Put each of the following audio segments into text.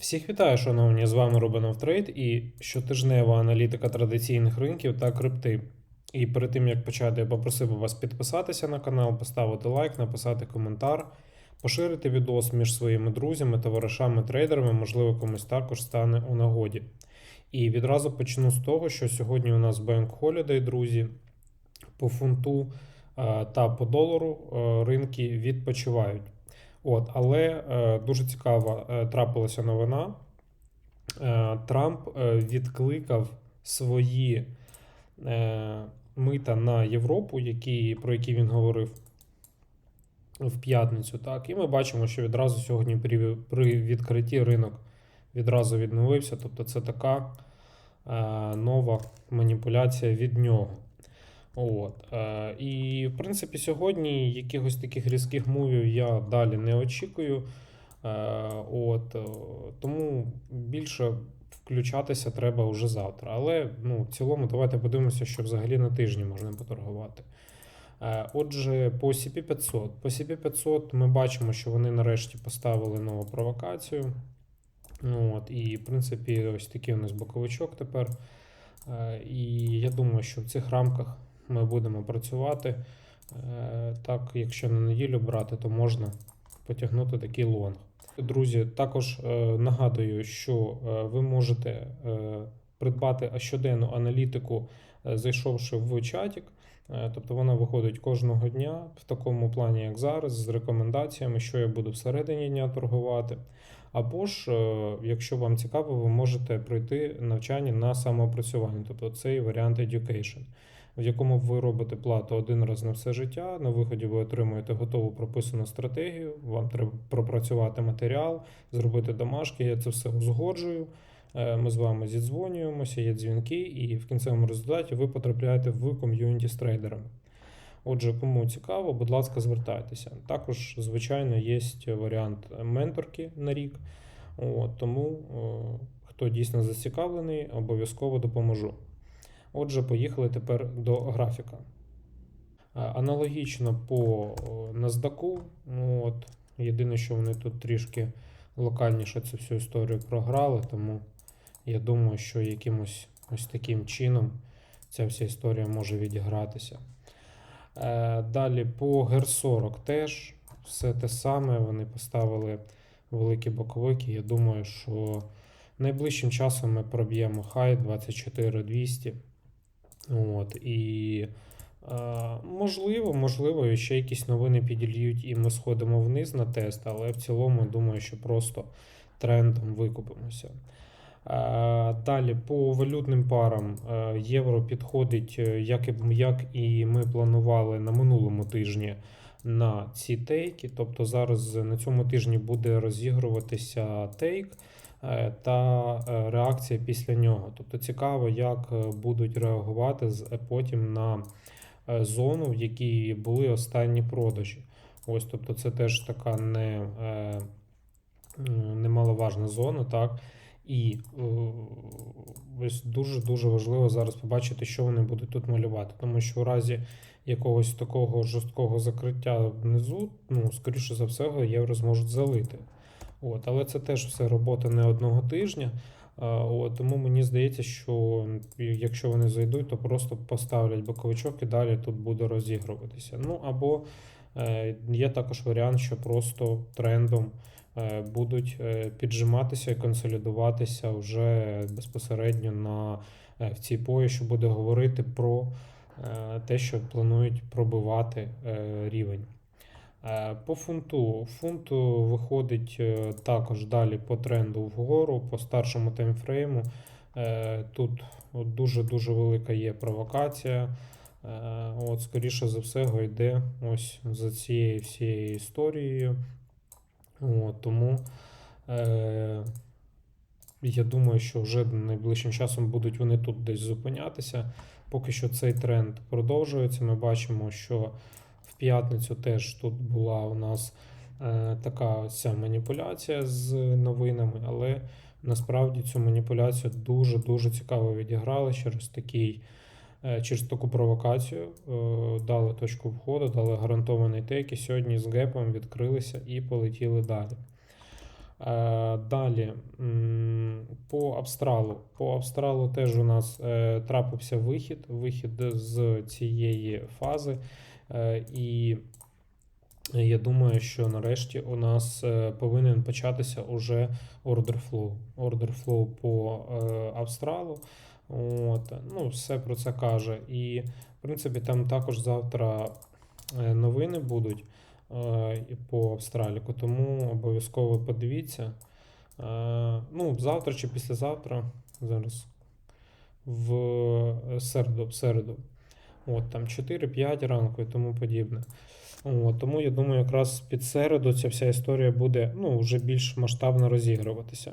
Всіх вітаю, шановні! З вами Рубинов Трейд і щотижнева аналітика традиційних ринків та крипти. І перед тим як почати, я попросив вас підписатися на канал, поставити лайк, написати коментар, поширити відос між своїми друзями, товаришами, трейдерами, можливо, комусь також стане у нагоді. І відразу почну з того, що сьогодні у нас Bank Holiday, друзі, по фунту е, та по долару е, ринки відпочивають. От, але е, дуже цікава е, трапилася новина. Е, Трамп відкликав свої мита на Європу, які, про які він говорив в п'ятницю. Так, і ми бачимо, що відразу сьогодні при, при відкритті ринок відразу відновився. Тобто це така нова маніпуляція від нього. От. Е, і, в принципі, сьогодні якихось таких різких мувів я далі не очікую. Е, от, е, тому більше включатися треба вже завтра. Але ну, в цілому, давайте подивимося, що взагалі на тижні можна поторгувати. Е, Отже, по CP500. По CP500 ми бачимо, що вони нарешті поставили нову провокацію. Ну, От, і, в принципі, ось такий у нас боковичок тепер. Е, І я думаю, що в цих рамках ми будемо працювати. Е, Так, якщо на неділю брати, то можна потягнути такий лонг. Друзі, також е, нагадую, що е, ви можете придбати щоденну аналітику, зайшовши в чатік. Тобто вона виходить кожного дня в такому плані, як зараз, з рекомендаціями, що я буду всередині дня торгувати. Або ж, е, якщо вам цікаво, ви можете пройти навчання на самоопрацювання, тобто цей варіант education, в якому ви робите плату один раз на все життя. На виході ви отримуєте готову прописану стратегію. Вам треба пропрацювати матеріал, зробити домашки. Я це все узгоджую. Е, Ми з вами зідзвонюємося, є дзвінки, і в кінцевому результаті ви потрапляєте в ком'юніті з трейдерами. Отже, кому цікаво, будь ласка, звертайтеся. Також, звичайно, є варіант менторки на рік. От, тому, е, хто дійсно зацікавлений, обов'язково допоможу. Отже, поїхали тепер до графіка. Е, Аналогічно по о, NASDAQ, ну, от, єдине, що вони тут трішки локальніше цю всю історію програли, тому я думаю, що якимось ось таким чином ця вся історія може відігратися. Е, Далі по GER40 теж все те саме. Вони поставили великі боковики. Я думаю, що найближчим часом ми проб'ємо хай 24200. От, і е, можливо, можливо, ще якісь новини підільють, і ми сходимо вниз на тест, але в цілому думаю, що просто трендом викупимося. Е, Далі по валютним парам е, євро підходить, е, як і, як і ми планували на минулому тижні на ці тейки. Тобто зараз на цьому тижні буде розігруватися тейк та реакція після нього. Тобто цікаво, як будуть реагувати потім на зону, в якій були останні продажі. Ось, тобто, це теж така не, немаловажна зона, так. І е, ось дуже-дуже важливо зараз побачити, що вони будуть тут малювати. Тому що у разі якогось такого жорсткого закриття внизу, ну, скоріше за все, євро зможуть залити. От, але це теж все робота не одного тижня. От, тому мені здається, що якщо вони зайдуть, то просто поставлять боковичок і далі тут буде розігруватися. Ну або е, є також варіант, що просто трендом будуть е, піджиматися і консолідуватися вже безпосередньо на е, в цій пої, що буде говорити про е, те, що планують пробивати е, рівень. Е, По фунту. Фунт виходить е, також далі по тренду вгору, по старшому таймфрейму. Е, Тут дуже-дуже велика є провокація. Е, От, скоріше за все, йде ось за цією всією історією. От, тому е, я думаю, що вже найближчим часом будуть вони тут десь зупинятися. Поки що цей тренд продовжується. Ми бачимо, що в п'ятницю теж тут була у нас е, така ця маніпуляція з новинами, але насправді цю маніпуляцію дуже-дуже цікаво відіграли через такий. Е, Через таку провокацію е, дали точку входу, дали гарантований тейк, і сьогодні з гепом відкрилися і полетіли далі. Е, Далі по Абстралу. По Абстралу теж у нас трапився вихід, вихід з цієї фази. І я думаю, що нарешті у нас повинен початися уже order flow. Order flow по Австралу. От, ну, все про це каже. І, в принципі, там також завтра е, новини будуть е, по Австраліку, тому обов'язково подивіться. Е, ну, завтра чи післязавтра, зараз в середу, в середу. От, там 4-5 ранку і тому подібне. От, тому я думаю, якраз під середу ця вся історія буде ну, вже більш масштабно розігруватися.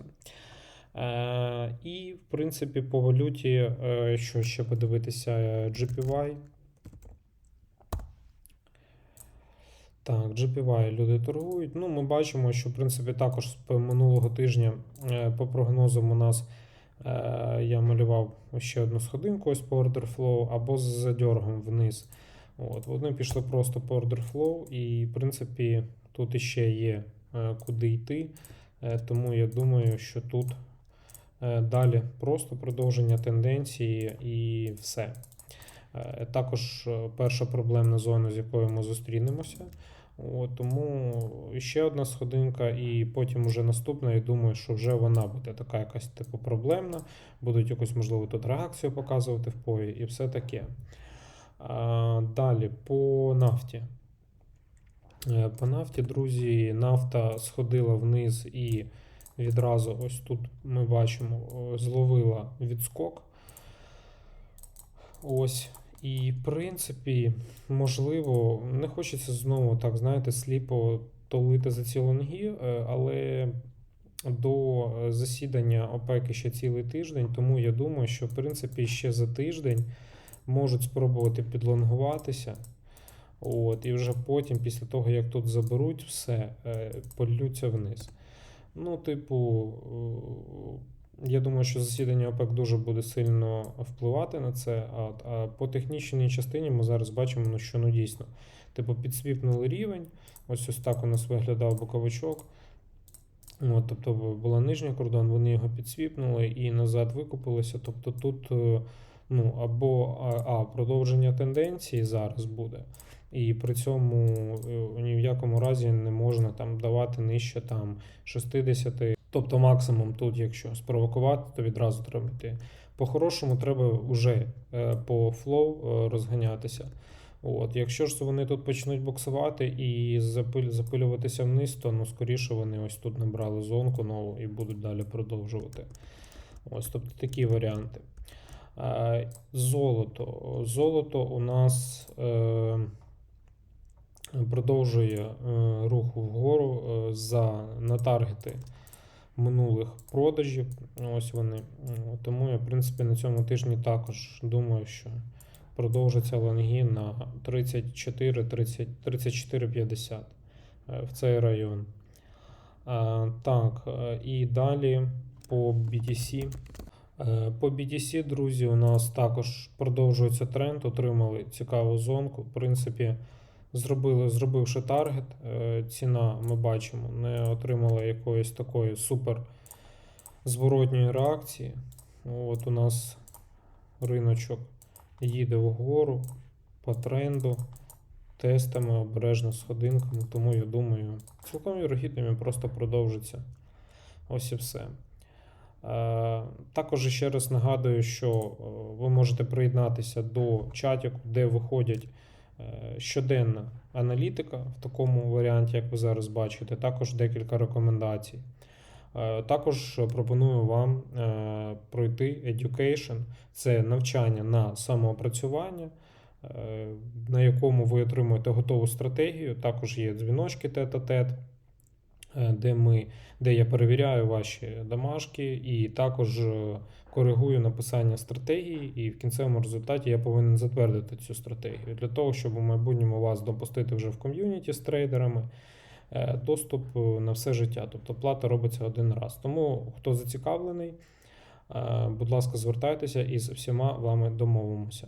Е, і, в принципі, по валюті, е, що ще подивитися, е, GPY. Так, GPY люди торгують. Ну, ми бачимо, що в принципі також з минулого тижня по прогнозам у нас я малював ще одну сходинку ось по order flow або з задьоргом вниз. От, вони пішли просто по order flow, і, в принципі, тут іще є куди йти. Тому я думаю, що тут далі просто продовження тенденції і все. Е, Також е, перша проблемна зона, з якою ми зустрінемося. От, тому ще одна сходинка, і потім уже наступна. Я думаю, що вже вона буде така якась типу проблемна. Будуть якусь, можливо, тут реакцію показувати в пої і все таке. Далі по нафті. Е, По нафті, друзі, нафта сходила вниз і відразу ось тут ми бачимо, зловила відскок. Ось. І, в принципі, можливо, не хочеться знову, так, знаєте, сліпо толити за ці лонги, е, але до засідання ОПЕК ще цілий тиждень, тому я думаю, що в принципі ще за тиждень можуть спробувати підлонгуватися. От, і вже потім, після того, як тут заберуть все, е, полються вниз. Ну, типу, е, я думаю, що засідання ОПЕК дуже буде сильно впливати на це. А, а по технічній частині ми зараз бачимо, ну, що ну дійсно. Типу, підсвіпнули рівень. Ось ось так у нас виглядав боковичок. От, тобто була нижня кордон, вони його підсвіпнули і назад викупилися. Тобто тут е, ну, або а, а, продовження тенденції зараз буде. І при цьому е, ні в якому разі не можна там давати нижче там 60. Тобто максимум тут, якщо спровокувати, то відразу треба йти. По-хорошому треба вже е, по флоу е, розганятися. От, якщо ж вони тут почнуть боксувати і запиль, запилюватися вниз, то ну, скоріше вони ось тут набрали зонку нову і будуть далі продовжувати. Ось, тобто такі варіанти. Золото. Золото у нас е, продовжує е, рух вгору е, за на таргети минулих продажів. Ось вони. Тому я, в принципі, на цьому тижні також думаю, що продовжаться лонги на 34, 30, 34-50 е, в цей район. Так, і далі по BTC. По BTC, друзі, у нас також продовжується тренд, отримали цікаву зонку. В принципі, зробили, зробивши таргет, е, ціна, ми бачимо, не отримала якоїсь такої супер зворотньої реакції. От у нас риночок їде вгору по тренду, тестами, обережно сходинками, тому я думаю, цілком вірогідно він просто продовжиться. Ось і все. Е, Також ще раз нагадую, що е, ви можете приєднатися до чатіку, де виходять щоденна аналітика в такому варіанті, як ви зараз бачите, також декілька рекомендацій. Е, Також пропоную вам е, пройти Education, це навчання на самоопрацювання, е, на якому ви отримуєте готову стратегію. Також є дзвіночки тет-а-тет, е, де, ми, де я перевіряю ваші домашки і також е, коригую написання стратегії. І в кінцевому результаті я повинен затвердити цю стратегію для того, щоб у майбутньому вас допустити вже в ком'юніті з трейдерами. е, Доступ е, на все життя, тобто плата робиться один раз. Тому хто зацікавлений, е, будь ласка, звертайтеся і з всіма вами домовимося.